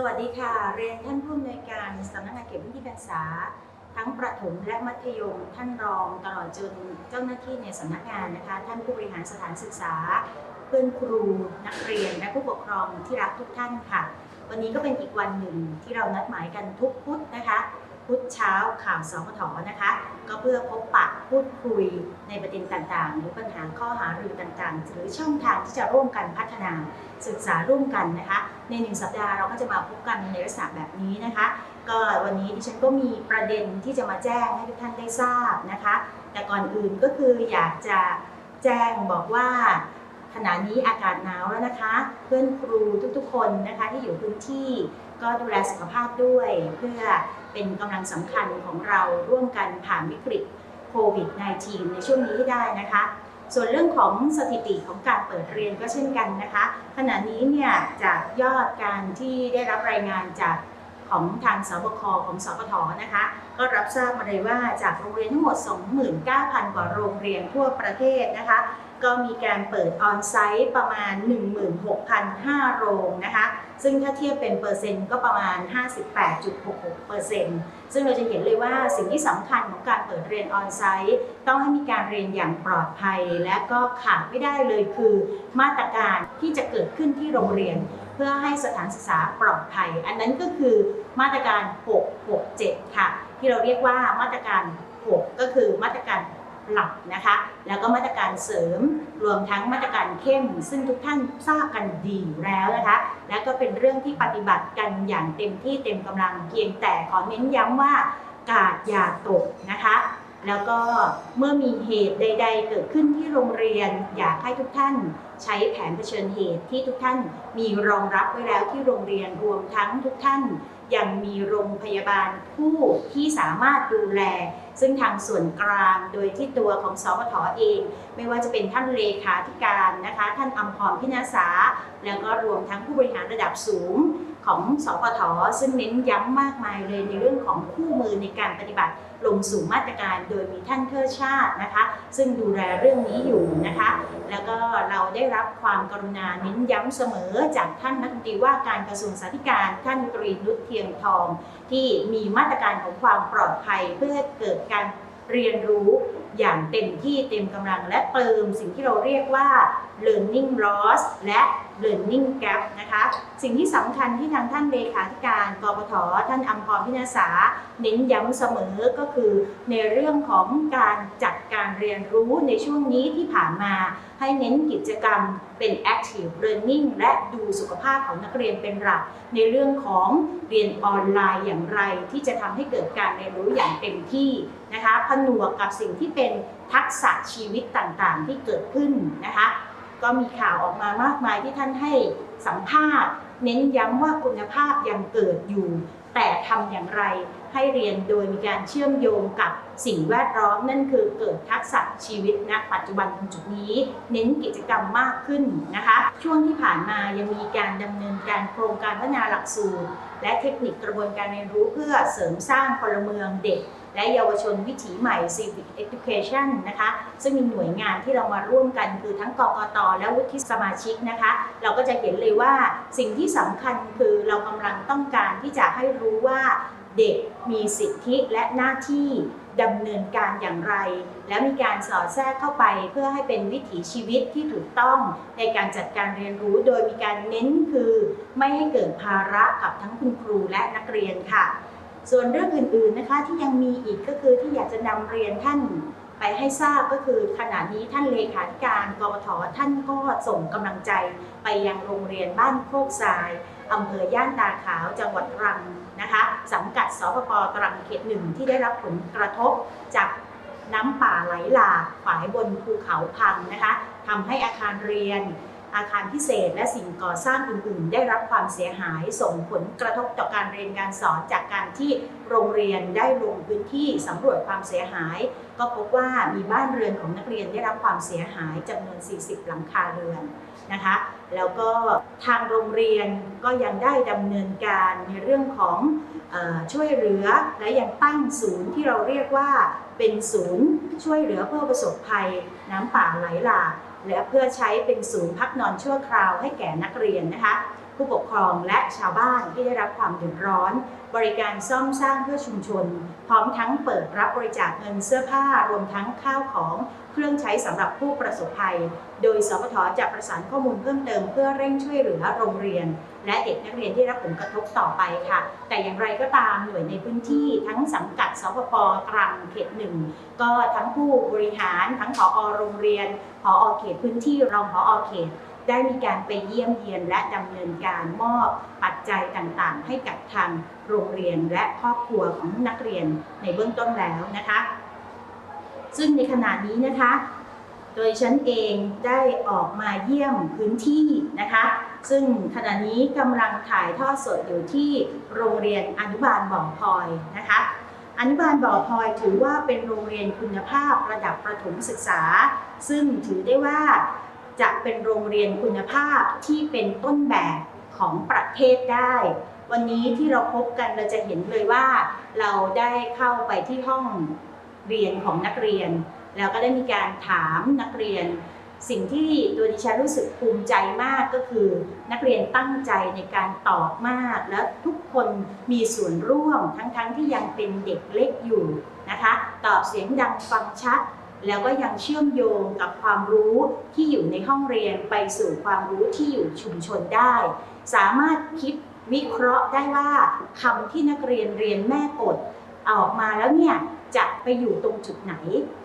สวัสดีค่ะ เรียนท่านผู้อำนวยการสำนักงานเขตพื้นที่การศึกษา ทั้งประถมและมัธยม ท่านรองตลอดจนเจ้าหน้าที่ในสำนักงานนะคะ ท่านผู้บริหารสถานศึกษา เพื่อนครูนักเรียนและผู้ปกครองที่รักทุกท่านค่ะ วันนี้ก็เป็นอีกวันหนึ่งที่เรานัดหมายกันทุกพุธนะคะ พุธเช้าข่าวสพทนะคะ ก็เพื่อพบปะพูดคุยในประเด็นต่างๆ หรือปัญหาข้อหารือต่างๆ หรือช่องทางที่จะร่วมกันพัฒนาศึกษาร่วมกันนะคะ ในหนึ่งสัปดาห์เราก็จะมาพบกันในลักษณะแบบนี้นะคะ ก็วันนี้ดิฉันก็มีประเด็นที่จะมาแจ้งให้ทุกท่านได้ทราบนะคะ แต่ก่อนอื่นก็คืออยากจะแจ้งบอกว่าขณะนี้อากาศหนาวแล้วนะคะ เพื่อนครูทุกๆ คนนะคะที่อยู่พื้นที่ก็ดูแลสุขภาพด้วยเพื่อ เป็นกำลังสำคัญของเราร่วมกันผ่านวิกฤตโควิด -19 ในช่วงนี้ให้ได้นะคะ ส่วนเรื่องของสถิติของการเปิดเรียนก็เช่นกันนะคะ ขณะนี้เนี่ยจากยอดการที่ได้รับรายงานจาก ของทางสบคของสปทนะคะ ก็รับทราบมาเลยว่าจากโรงเรียนทั้งหมด 29,000 กว่าโรงเรียนทั่วประเทศนะคะ ก็มีการเปิดออนไซต์ประมาณ 16,500โรงนะคะ ซึ่งถ้าเทียบเป็นเปอร์เซ็นต์ก็ประมาณ 58.66เปอร์เซ็นต์ซึ่งเราจะเห็นเลยว่าสิ่งที่สำคัญของการเปิดเรียนออนไซต์ต้องให้มีการเรียนอย่างปลอดภัย และก็ขาดไม่ได้เลยคือมาตรการที่จะเกิดขึ้นที่โรงเรียน พื่อให้สถานศึกษาปลอดภัย อันนั้นก็คือมาตรการ 667 ค่ะ ที่เราเรียกว่ามาตรการ 6 ก็คือมาตรการหลักนะคะ แล้วก็มาตรการเสริมรวมทั้งมาตรการเข้ม ซึ่งทุกท่านทราบกันดีอยู่แล้วนะคะ และก็เป็นเรื่องที่ปฏิบัติกันอย่างเต็มที่เต็มกำลังเพียงแต่ขอเน้นย้ำว่ากาดอย่าตกนะคะ แล้วก็เมื่อมีเหตุใด ๆ เกิดขึ้นที่โรงเรียน อยากให้ทุกท่านใช้แผนเผชิญเหตุที่ทุกท่านมีรองรับไว้แล้วที่โรงเรียนรวมทั้งทุกท่าน ยังมีโรงพยาบาลผู้ที่สามารถดูแล ซึ่งทางส่วนกลางโดยที่ตัวของสพทเอง ไม่ว่าจะเป็นท่านเลขาธิการนะคะ ท่านอัมพรพินาสาแล้วก็รวมทั้งผู้บริหารระดับสูง ของสพทซึ่งเน้นย้ำมากมายเลยในเรื่องของคู่มือในการปฏิบัติลงสู่มาตรการโดยมีท่านเทิดชาตินะคะ ซึ่งดูแลเรื่องนี้อยู่นะคะ แล้วก็เราได้รับความกรุณาเน้นย้ำเสมอจากท่านรัฐมนตรีว่าการกระทรวงสาธารณสุขท่านตรีนุชเทียนทอง ที่มีมาตรการของความปลอดภัยเพื่อเกิดการเรียนรู้อย่างเต็มที่เต็มกำลังและเติมสิ่งที่เราเรียกว่า learning loss และ learning gap นะคะสิ่งที่สำคัญที่ทางท่านเลขาธิการกปทท่านอัมพรพินาศาเน้นย้ำเสมอก็คือในเรื่องของการจัดการเรียนรู้ในช่วงนี้ที่ผ่านมา ให้เน้นกิจกรรมเป็น active learning และดูสุขภาพของนักเรียนเป็นหลัก ในเรื่องของเรียนออนไลน์อย่างไร ที่จะทำให้เกิดการเรียนรู้อย่างเต็มที่นะคะผนวกกับสิ่งที่เป็นทักษะชีวิตต่างๆ ที่เกิดขึ้นนะคะ ก็มีข่าวออกมามากมายที่ท่านให้สัมภาษณ์ เน้นย้ำว่าคุณภาพยังเกิดอยู่ แต่ทำอย่างไรให้เรียนโดยมีการเชื่อมโยงกับสิ่งแวดล้อมนั่นคือเกิดทักษะชีวิตณปัจจุบันตรงจุดนี้ เน้นกิจกรรมมากขึ้นนะคะ ช่วงที่ผ่านมายังมีการดำเนินการโครงการพัฒนาหลักสูตร และเทคนิคกระบวนการเรียนรู้เพื่อเสริมสร้างพลเมืองเด็ก และเยาวชนวิถีใหม่ Civic Education นะคะ ซึ่งมีหน่วยงานที่เรามาร่วมกันคือทั้งกกตและวุฒิสมาชิกนะคะ เราก็จะเห็นเลยว่าสิ่งที่สำคัญคือเรากำลังต้องการที่จะให้รู้ว่า เด็กมีสิทธิและหน้าที่ดำเนินการอย่างไร และมีการสอดแทรกเข้าไปเพื่อให้เป็นวิถีชีวิตที่ถูกต้องในการจัดการเรียนรู้ โดยมีการเน้นคือ ไม่ให้เกิดภาระกับทั้งคุณครูและนักเรียนค่ะ ส่วนเรื่องอื่นๆนะคะที่ยังมีอีกก็คือที่อยากจะนำเรียนท่าน ไปให้ทราบก็คือขณะนี้ท่านเลขาธิการกรทท่านก็ส่งกำลังใจไปยังโรงเรียนบ้านโคกทรายอำเภอย่านตาขาวจังหวัดตรังนะคะสังกัดสพปตรังเขตหนึ่งที่ได้รับผลกระทบจากน้ำป่าไหลหลากฝ่ายบนภูเขาพังนะคะทำให้อาคารเรียน อาคารพิเศษและสิ่งก่อสร้างอื่น ๆ ได้รับความเสียหายส่งผลกระทบต่อการเรียนการสอนจากการที่โรงเรียนได้ลงพื้นที่สำรวจความเสียหาย ก็พบว่ามีบ้านเรือนของนักเรียนได้รับความเสียหายจำนวน 40 หลังคาเรือนนะคะ แล้วก็ทางโรงเรียนก็ยังได้ดำเนินการในเรื่องของช่วยเหลือและยังตั้งศูนย์ที่เราเรียกว่าเป็นศูนย์ช่วยเหลือผู้ประสบภัยน้ำป่าไหลหลาก และเพื่อใช้เป็นศูนย์พักนอนชั่วคราวให้แก่นักเรียนนะคะ ผู้ปกครองและชาวบ้านที่ได้รับความเดือดร้อน บริการซ่อมสร้างเพื่อชุมชน พร้อมทั้งเปิดรับบริจาคเงินเสื้อผ้ารวมทั้งข้าวของเครื่องใช้สำหรับผู้ประสบภัย โดยสพทจะประสานข้อมูลเพิ่มเติมเพื่อเร่งช่วยเหลือโรงเรียน และเด็กนักเรียนที่รับผลกระทบต่อไปค่ะ แต่อย่างไรก็ตามหน่วยในพื้นที่ทั้งสังกัดสพปตรังเขตหนึ่งก็ทั้งผู้บริหาร ทั้งผอโรงเรียนผอเขตพื้นที่รองผอเขต ได้มีการไปเยี่ยมเยียนและดำเนินการมอบปัจจัยต่างๆ ให้กับทางโรงเรียนและครอบครัวของนักเรียนในเบื้องต้นแล้วนะคะ ซึ่งในขณะนี้นะคะ โดยฉันเองได้ออกมาเยี่ยมพื้นที่นะคะ ซึ่งขณะนี้กำลังถ่ายทอดสดอยู่ที่โรงเรียนอนุบาลบ่อพลอยนะคะอนุบาลบ่อพลอยถือว่าเป็นโรงเรียนคุณภาพระดับประถมศึกษา ซึ่งถือได้ว่า จะเป็นโรงเรียนคุณภาพที่เป็นต้นแบบของประเทศได้ วันนี้ที่เราพบกันเราจะเห็นเลยว่า เราได้เข้าไปที่ห้องเรียนของนักเรียน แล้วก็ได้มีการถามนักเรียน สิ่งที่ตัวดิฉันรู้สึกภูมิใจมากก็คือ นักเรียนตั้งใจในการตอบมาก และทุกคนมีส่วนร่วมทั้งๆทที่ยังเป็นเด็กเล็กอยู่นะคะ ตอบเสียงดังฟังชัด แล้วก็ยังเชื่อมโยงกับความรู้ที่อยู่ในห้องเรียนไปสู่ความรู้ที่อยู่ชุมชนได้ สามารถคิดวิเคราะห์ได้ว่าคำที่นักเรียนเรียนแม่กดอออกมาแล้วเนี่ยจะไปอยู่ตรงจุดไหน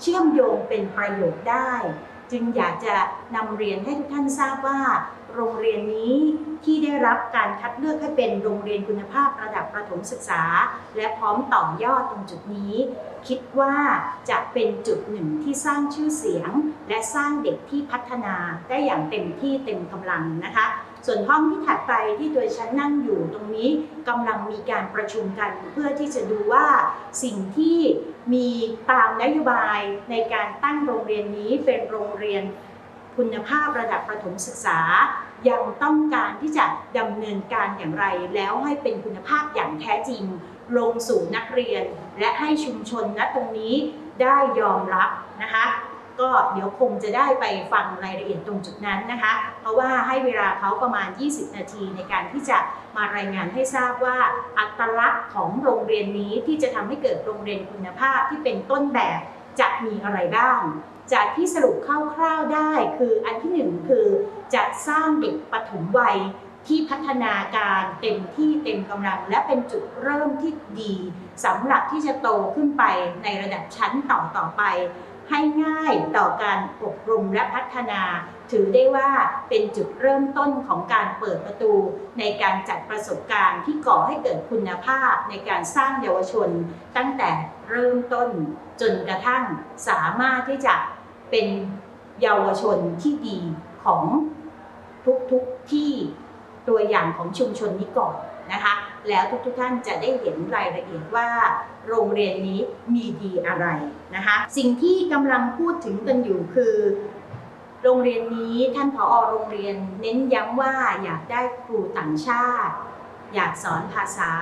เชื่อมโยงเป็นประโยชน์ได้ จึงอยากจะนำเรียนให้ทุกท่านทราบว่า โรงเรียนนี้ที่ได้รับการคัดเลือกให้เป็นโรงเรียนคุณภาพระดับประถมศึกษา และพร้อมต่อยอดตรงจุดนี้ คิดว่าจะเป็นจุดหนึ่งที่สร้างชื่อเสียง และสร้างเด็กที่พัฒนาได้อย่างเต็มที่เต็มกำลังนะคะส่วนห้องที่ถัดไปที่โดยฉันนั่งอยู่ตรงนี้กำลังมีการประชุมกันเพื่อที่จะดูว่าสิ่งที่มีตามนโยบายในการตั้งโรงเรียนนี้เป็นโรงเรียน คุณภาพระดับประถมศึกษา ยังต้องการที่จะดำเนินการอย่างไร แล้วให้เป็นคุณภาพอย่างแท้จริง ลงสู่นักเรียน และให้ชุมชนณตรงนี้ได้ยอมรับนะคะก็เดี๋ยวคงจะได้ไปฟังรายละเอียดตรงจุดนั้นนะคะ เพราะว่าให้เวลาเขาประมาณ 20 นาทีในการที่จะมารายงานให้ทราบว่า อัตลักษณ์ของโรงเรียนนี้ที่จะทำให้เกิดโรงเรียนคุณภาพที่เป็นต้นแบบจะมีอะไรบ้าง จากที่สรุปคร่าวๆได้คืออันที่หนึ่งคือจะสร้างเด็กปฐมวัยที่พัฒนาการเต็มที่เต็มกำลัง และเป็นจุดเริ่มที่ดีสำหรับที่จะโตขึ้นไปในระดับชั้นต่อต่อๆไป ให้ง่ายต่อการอบรมและพัฒนา ถือได้ว่าเป็นจุดเริ่มต้นของการเปิดประตู ในการจัดประสบการณ์ที่ก่อให้เกิดคุณภาพในการสร้างเยาวชน ตั้งแต่เริ่มต้นจนกระทั่งสามารถที่จะ เป็นเยาวชนที่ดีของทุกๆที่ตัวอย่างของชุมชนนี้ก่อนนะคะ แล้วทุกๆท่านจะได้เห็นรายละเอียดว่า โรงเรียนนี้มีดีอะไรนะคะ สิ่งที่กำลังพูดถึงกันอยู่คือ โรงเรียนนี้ท่านผอโรงเรียนเน้นย้ำว่าอยากได้ครูต่างชาติ อยากสอนภาษา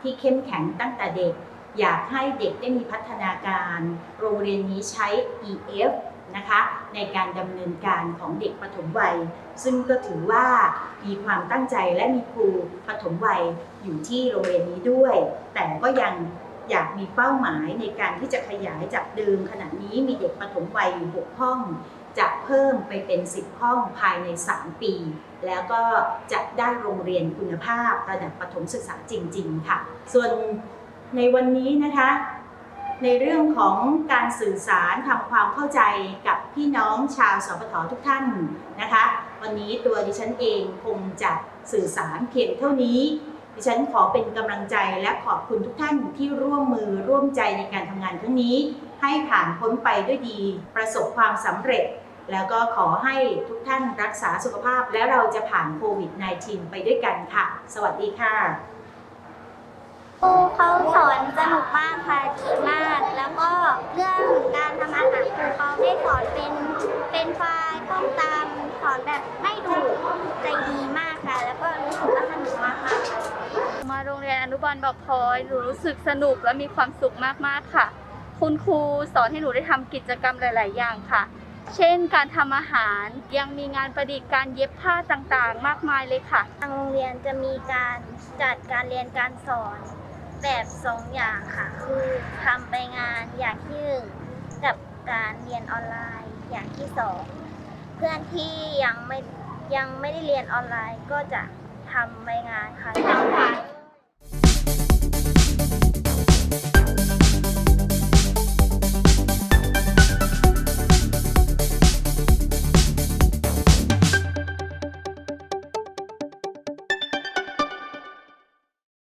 ที่เข้มแข็งตั้งแต่เด็ก อยากให้เด็กได้มีพัฒนาการ โรงเรียนนี้ใช้ EF นะคะในการดำเนินการของเด็กปฐมวัย ซึ่งก็ถือว่ามีความตั้งใจและมีครูปฐมวัยอยู่ที่โรงเรียนนี้ด้วย แต่ก็ยังอยากมีเป้าหมายในการที่จะขยายจากเดิมขณะนี้มีเด็กปฐมวัยอยู่6ห้อง จะเพิ่มไปเป็น 10 ห้องภายใน 3 ปี แล้วก็จะได้โรงเรียนคุณภาพระดับประถมศึกษาจริง ๆ ค่ะ ส่วนในวันนี้นะคะ ในเรื่องของการสื่อสารทำความเข้าใจกับพี่น้องชาวสปททุกท่านนะคะ วันนี้ตัวดิฉันเองคงจะสื่อสารเพียงเท่านี้ ดิฉันขอเป็นกำลังใจและขอบคุณทุกท่านที่ร่วมมือร่วมใจในการทำงานครั้งนี้ ให้ผ่านพ้นไปด้วยดี ประสบความสำเร็จ แล้วก็ขอให้ทุกท่านรักษาสุขภาพ และเราจะผ่านโควิด -19 ไปด้วยกันค่ะ สวัสดีค่ะครูเขาสอนสนุกมากค่ะดีมาก เรื่องการทำอาหารครูเขาได้สอนเป็นเป็นไฟล์ต้มตำสอนแบบไม่ดุใจดีมากค่ะ แล้วก็รู้สึกว่าสนุกมากค่ะมาโรงเรียนอนุบาลบอกพลอยหนูรู้สึกสนุกและมีความสุขมากๆค่ะ คุณครูสอนให้หนูได้ทำกิจกรรมหลาย ๆ อย่างค่ะ เช่น การทำอาหารยังมีงานประดิษฐ์การเย็บผ้าต่างๆ มากมายเลยค่ะ ทางโรงเรียนจะมีการจัดการเรียนการสอน แบบสองอย่างค่ะ คือทำไปงานอย่างที่หนึ่งกับการเรียนออนไลน์อย่างที่สองเพื่อนที่ยังไม่ยังไม่ได้เรียนออนไลน์ก็จะทำใบงานค่ะ